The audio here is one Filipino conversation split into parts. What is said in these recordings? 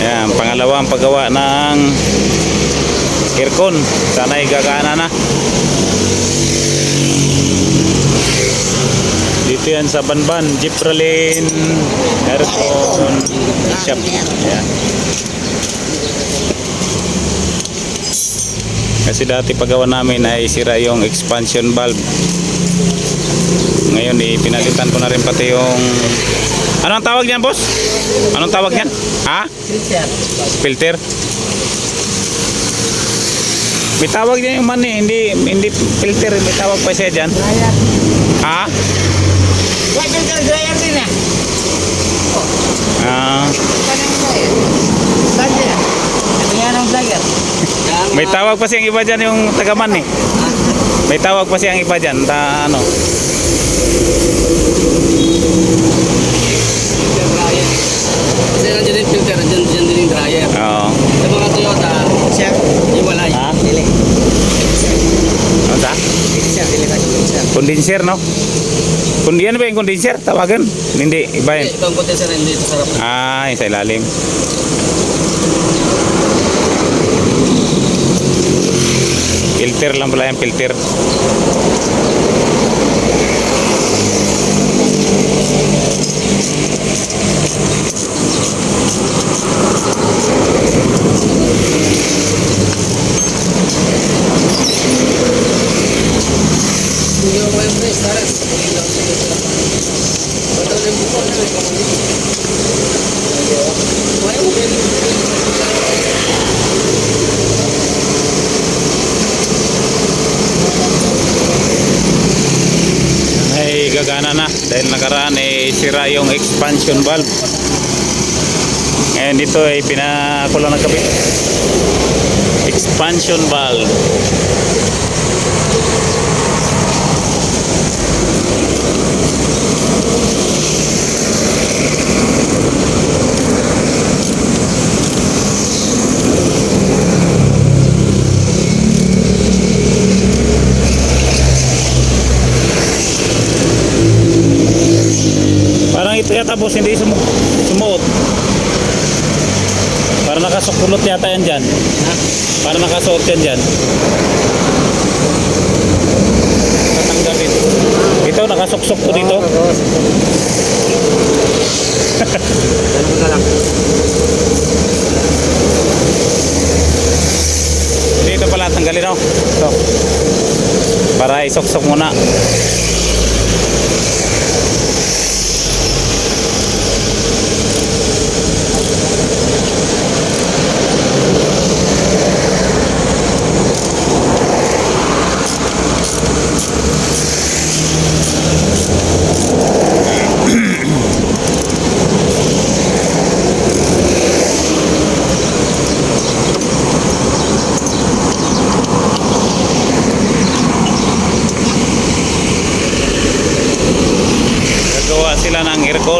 Ayan, pangalawang paggawa ng aircon. Sana gagana na. Dito yan sa Banban, Jipralin Aircon Shop. Ayan. Kasi dati paggawa namin ay sira yung expansion valve. Ngayon ipinalitan ko na rin pati yung Anong tawag niyan, boss? Anong tawag niyan? Ha? Filter. Filter? May tawag niya yung man eh. Hindi, hindi filter. May tawag pa siya dyan. Dryer. Ha? Wait, filter dryer din ah. Ah, ang dryer. may tawag pa siyang iba dyan yung tagaman eh. May tawag pa siyang iba dyan. Ta, ano? Filter dryer. Kasi nandiyan yung filter, nandiyan dyan din yung dryer. Oo. Sa mga Toyota, Sir, iwalay. Ha? dili. Ano ta? Dili sir, dili ka sir. Condenser, no? Kung yan ba yung condenser? Tawagan? Hindi, iba yun. Ito ang condenser na hindi sa sarap. Ah, yung sa ilalim. Filter lang pala filter. Expansion valve. Ngayon dito ay pinakulang nagkabit expansion valve boss hindi sumu sumuot. Para nakasukulot yata yan dyan. Para nakasuot yan dyan. Tatanggalin. Ito nakasuksok ko dito. Ganun na lang. dito pala tanggalin oh. Ito. Para isuksok muna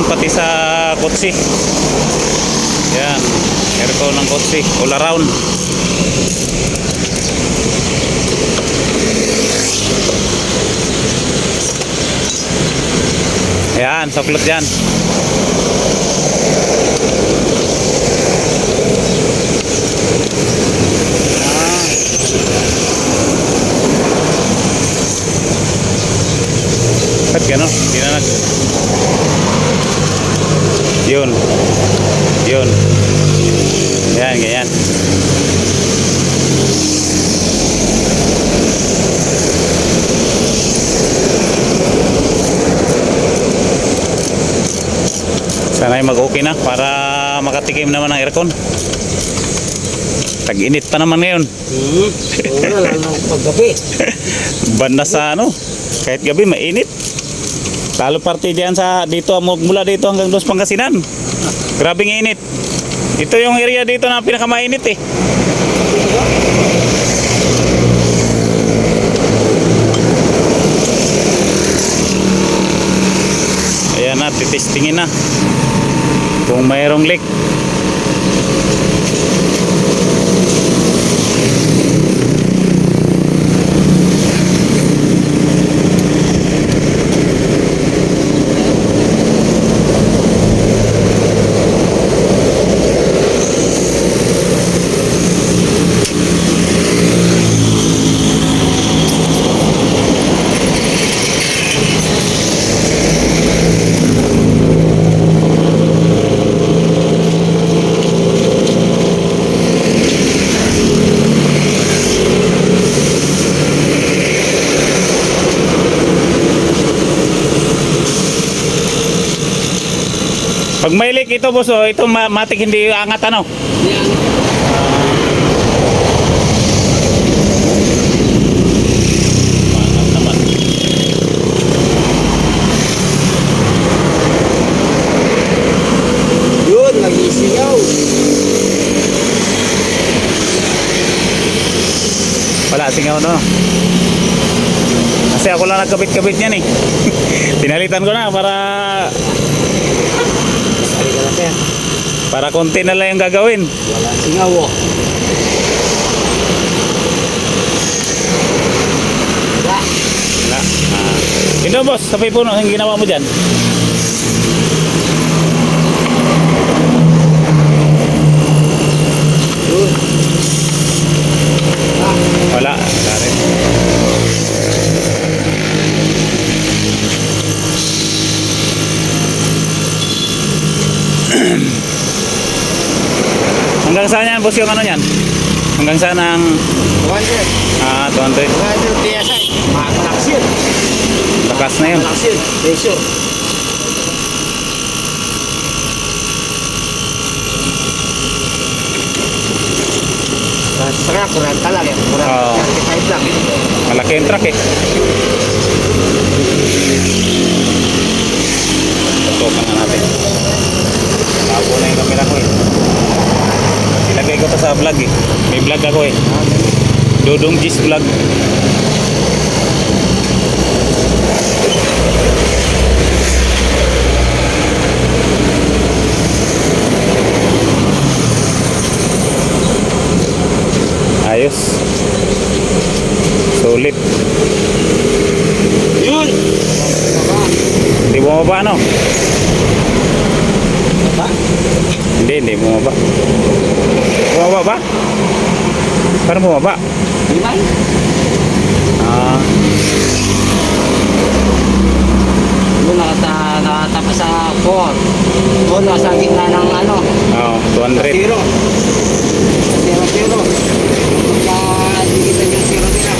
aircon pati sa kotse. Yan aircon ng kotse. All around. Yan suklot yan. Ba't gano'n? Hindi na nag... Yun. Yun. Yan, ganyan. Sana ay mag-okay na para makatikim naman ng aircon. Tag-init pa naman ngayon. Hmm. Oo, lalo na paggabi. Banda sa ano, kahit gabi mainit. Lalo parte diyan sa dito mula dito hanggang Dos Pangasinan. Grabing init. Ito yung area dito na pinakamainit eh. Ayan na, titestingin na. Kung mayroong leak. Matik ito, boss. Oh. Ito ma- matik hindi angat ano. Yan. Angat. Wala, singaw no. Kasi ako lang nagkabit-kabit niyan eh. Pinalitan ko na para Para konti na lang yung gagawin. Wala singaw oh. Wala. Wala. Ah. Ito boss, sabay puno, ang ginawa mo dyan. Wala. Wala rin. Hanggang saan yan, boss, yung ano yan? Hanggang saan ang 200. ah, 200? 200 PSI. Malakas yun. Lakas na yun. Malakas yun. Presyo. Saka kurang lang eh. Kurang Oo. 35 lang. Malaki yung truck eh. Tutukan na natin. Labo na yung camera ko eh. Ilagay ko to sa vlog eh. May vlog ako eh. Dudong Gis vlog. Ayos. Sulit. Yun! Hindi bumaba ano? Ba? Hindi, hindi bumaba. Bumaba ba? Parang bumaba. Di ba? Ah, Yun, nakata, nakatapa sa 4. O, nasa gitna ng ano. oh, 200. Zero. Zero, zero. Nakaligitan yung zero nila.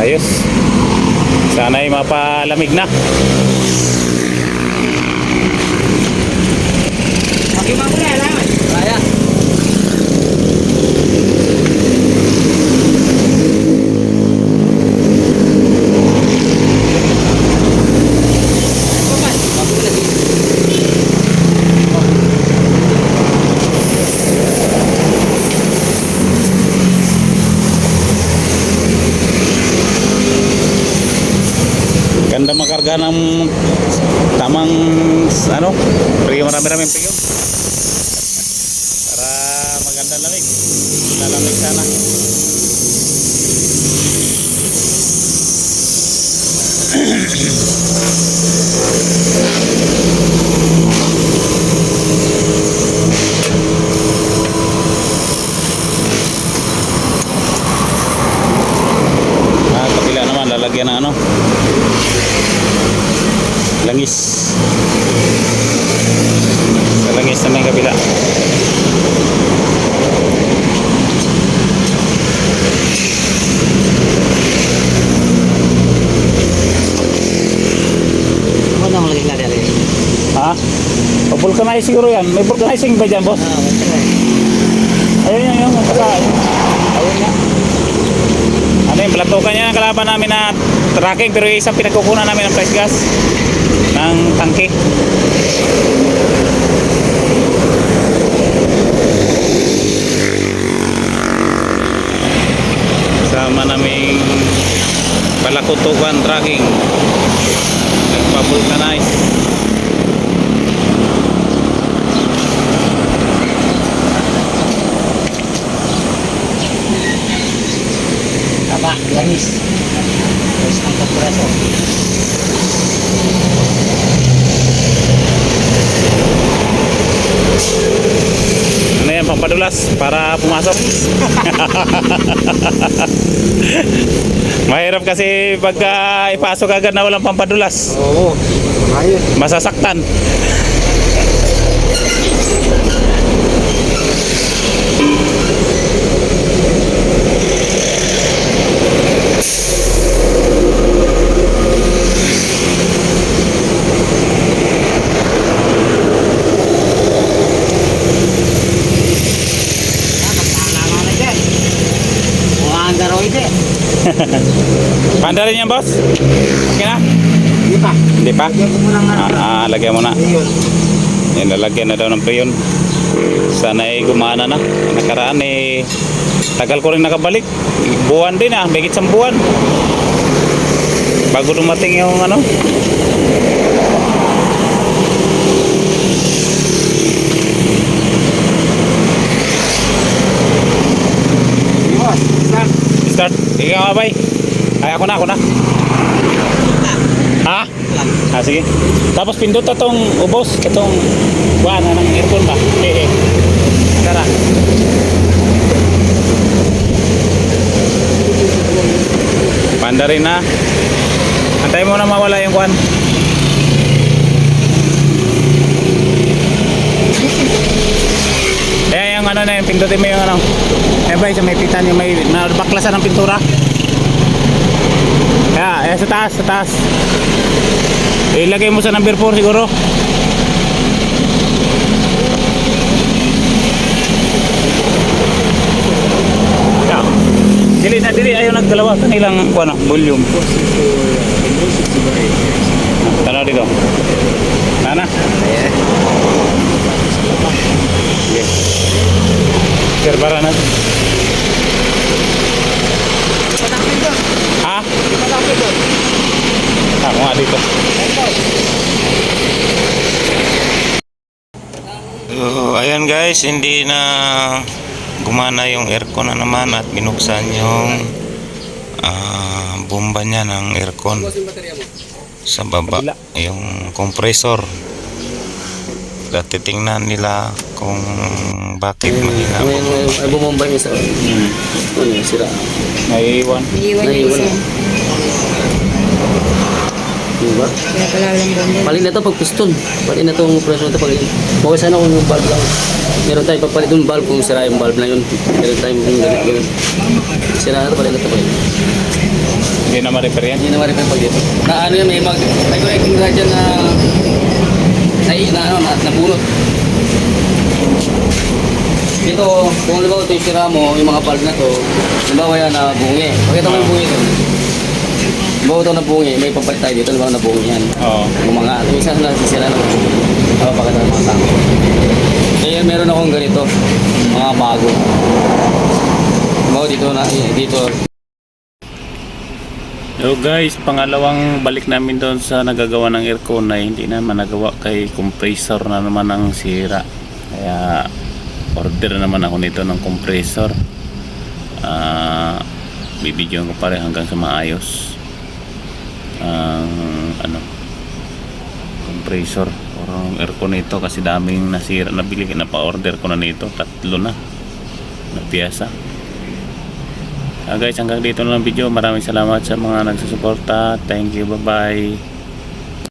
Ayos. Mapalamig na. Mag-ibang pre, alam. Kaya. Bago na din. Makarga ng tamang ano, priyo marami-rami priyo. Para maganda lamig. Lalamig sana. Ah, kapila naman lalagyan ng ano, langis. Sa langis na may kabila. Ano nang lagi nga dali? Ha? O vulcanize siguro yan. May vulcanizing ba dyan, boss? Ah, na. Ayun yun, yung saka, ayun na. Ano yung platokan niya ang kalaban namin na tracking pero yung isang pinagkukunan namin ng price gas ng tangke. Sama naming palakutukan tracking. Nagpa-vulcanize. Taba, Pampadulas para pumasok. Mahirap kasi pagka ipasok agad na walang pampadulas. Oo. Masasaktan. Panda rin yan, boss? Okay na? Hindi pa. Hindi pa? Lagyan ko muna nga. Ah, ah, lagyan mo na. Ayun. Yan, lalagyan na daw ng preyon. Sana ay gumana na. Nakaraan eh, tagal ko rin nakabalik. Buwan din ah, may isang buwan. Bago dumating yung ano. Start. Ikaw nga bay. Ay, ako na, ako na. Ha? Ah, sige. Tapos pindot itong ubos, itong buwan ng aircon ba? Eh, eh. Tara. Panda rin na. Antay mo na mawala yung kuwan. Eh, yung ano na yung pindutin mo yung ano. Eh ba, may pitan yung may nabaklasan ng pintura. Kaya, eh, sa taas, sa taas. Ilagay mo sa number 4 siguro. Kaya, dili na, dili. Ayaw nagdalawa. Kanilang, ano, volume. Tanaw dito. Nana. Yes. Sir, para na. Ha? Nga dito. So, ayan guys, hindi na gumana yung aircon na naman at binuksan yung ah, bomba niya ng aircon sa baba, yung compressor. At titingnan nila kung bakit mahina. May bumomba yung isa. Hmm. Ano sira? Naiiwan. Naiiwan. Diba? Kaya pala walang bomba. Palit na to pag piston. Palit na to ang pressure na to pag Bawa sana kung yung valve lang. Meron tayong papalit yung valve kung sira yung valve na yun. Meron tayong kung ganit yun. Sira na to, palit na to palit. Hindi na ma-repair yan. Hindi na ma-repair pag dito. Na ano yan, may mag... May connecting rod dyan na... Na, na, ano, na, nabunot. Dito, kung halimbawa ito yung sira mo, yung mga valve na to, halimbawa yan na bungi. Pakita mo yung bungi to. Ito na bungi, may papalit tayo dito, halimbawa na bungi yan. Oo. Yung mga, yung isa na nasisira na napapakita ng mga tao. Kaya meron akong ganito, mga bago. Halimbawa dito na, eh, dito, So guys, pangalawang balik namin doon sa nagagawa ng aircon na hindi naman nagawa kay compressor na naman ang sira. Kaya order naman ako nito ng compressor. Ah, bibigyan ko pa rin hanggang sa maayos. Ang ano compressor or aircon nito kasi daming nasira nabili na pa-order ko na nito tatlo na na piyasa Ah, guys, hanggang dito na lang video. Maraming salamat sa mga nagsusuporta. Thank you. Bye-bye.